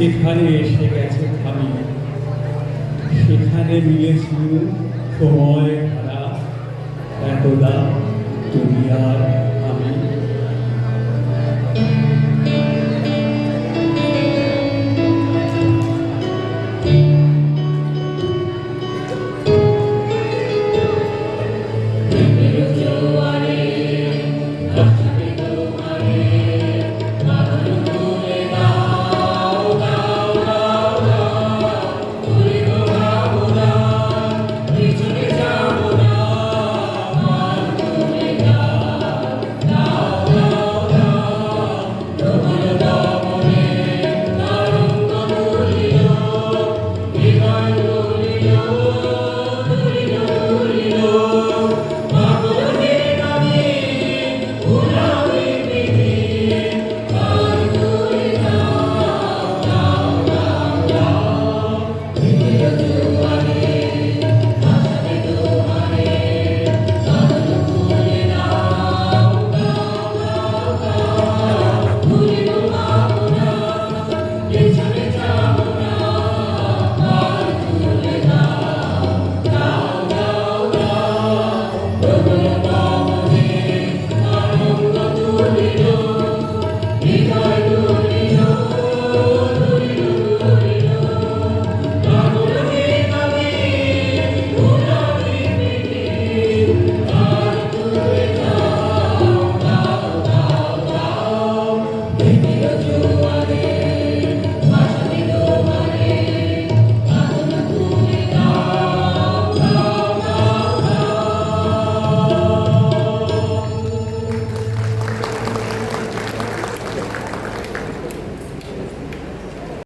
যেখানে এসে গেছে থামি সেখানে মিলেছিল সময় খারাপ তুমি আর